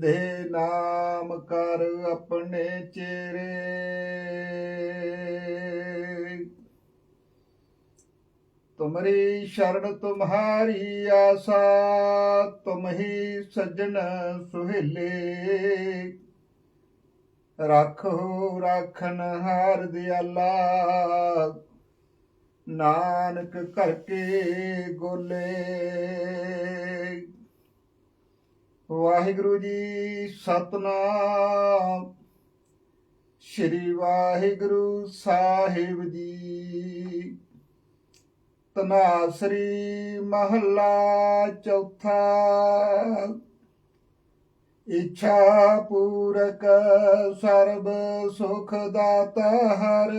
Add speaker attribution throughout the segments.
Speaker 1: ਦੇ ਨਾਮ ਕਰ ਆਪਣੇ ਚੇਰੇ ਤੁਮਰੀ ਸ਼ਰਨ ਤੁਮਹਾਰੀ ਆਸਾ, ਤੁਮ ਹੀ ਸਜਣ ਸੁਹੇਲੇ। ਰੱਖੋ ਰਾਖਨ ਹਾਰ ਦਿਆਲਾ, ਨਾਨਕ ਕਰਕੇ ਗੋਲੇ। ਵਾਹਿਗੁਰੂ ਜੀ, ਸਤਨਾਮ। ਸ਼੍ਰੀ ਵਾਹਿਗੁਰੂ ਸਾਹਿਬ ਜੀ। ਤਨਾਸਰੀ ਮਹੱਲਾ ਚੌਥਾ। ਇੱਛਾ ਪੂਰਕ ਸਰਬ ਸੁਖ ਦਾਤਾ ਹਰ।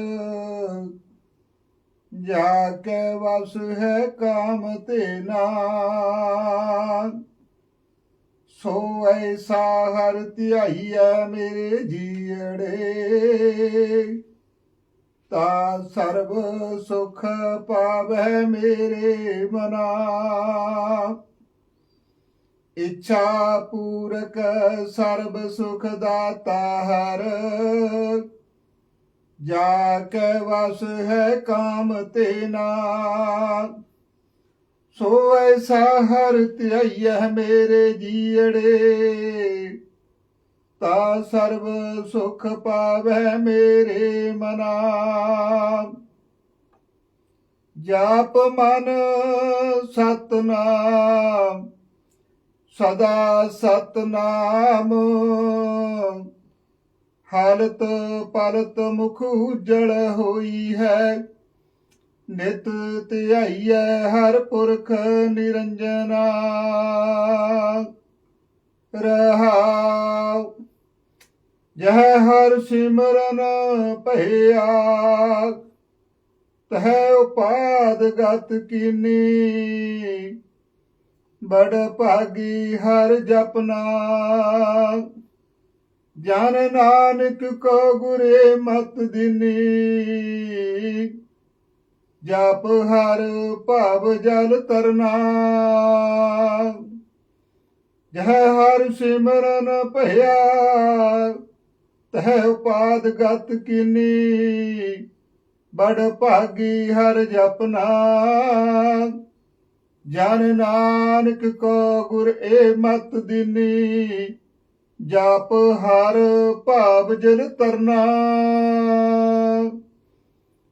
Speaker 1: ਜਾ ਕੇ ਵਸ ਹੈ ਕਾਮ ਤੇ ਨਾ। ਸੋ ਐਸਾ ਹਰ ਧਿਆਈਐ ਮੇਰੇ ਜੀੜੇ। ਤਾ ਸਰਬ ਸੁਖ ਪਾਵੈ ਮੇਰੇ ਮਨਾ। ਇੱਛਾ ਪੂਰਕ ਸਰਬ ਸੁਖ ਦਾਤਾ ਹਰ। ਜਾ ਕੇ ਵਸ ਹੈ ਕਾਮ ਤੇ ਨਾ। ਸੋ ਐਸਾ ਹਰ ਧਿਆਈਐ ਮੇਰੇ ਜੀੜੇ ਤਾ ਸਰਬ ਸੁਖ ਪਾਵੈ ਮੇਰੇ ਮਨਾ। ਜਾਪ ਮਨ ਸਤਨਾਮ, ਸਦਾ ਸਤਨਾਮ। ਹਾਲਤ ਪਲਤ ਮੁਖ ਉਜਲ ਹੋਈ ਹੈ। ਨਿਤ ਧਿਆਈਐ ਹਰ ਪੁਰਖ ਨਿਰੰਜਨਾ ਰਹਾਉ। ਜਹ ਹਰ ਸਿਮਰਨ ਭਇਆ, ਤਹ ਉਪਾਦ ਗਤ ਕੀਨੀ। ਬੜ ਭਾਗੀ ਹਰ ਜਪਨਾ, ਜਨ ਨਾਨਕ ਕੋ ਗੁਰੇ ਮਤ ਦਿਨੀ। ਜਪ ਹਰ ਭਾਵ ਜਲ ਤਰਨਾ। ਜਹ ਹਰ ਸਿਮਰਨ ਭਇਆ, ਤਹ ਉਪਾਦ ਗਤ ਕੀਨੀ। ਬੜ ਭਾਗੀ ਹਰ ਜਪਨਾ, ਜਨ ਨਾਨਕ ਕੋ ਗੁਰ ਏ ਮਤ ਦਿਨੀ। ਜਪ ਹਰ ਭਾਵ ਜਲ ਤਰਨਾ।